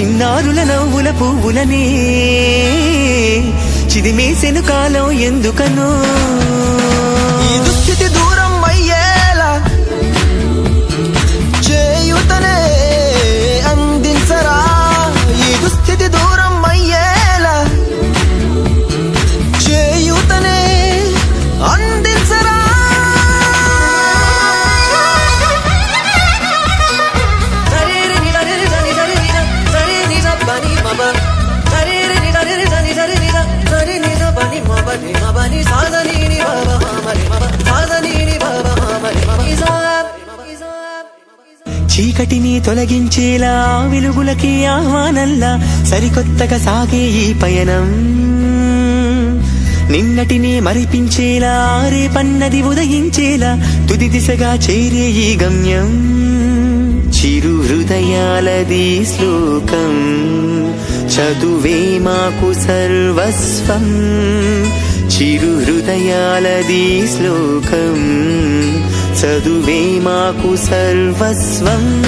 చిన్నారుల నవ్వుల పువ్వులనే. చిదిమేసెను కాలం ఎందుకనో. చీకటిని తొలగించేలా వెలుగులకి ఆహ్వానంలా సరికొత్తగా సాగే ఈ పయనం. నిన్నటిని మరిపించేలా రేపన్నది ఉదయించేలా తుది దిశగా చేరే ఈ గమ్యం. చిరు హృదయాలది శ్లోకం చదువే మాకు సర్వస్వం. చిరు హృదయాలది శ్లోకం. చదువే మాకు సర్వస్వం.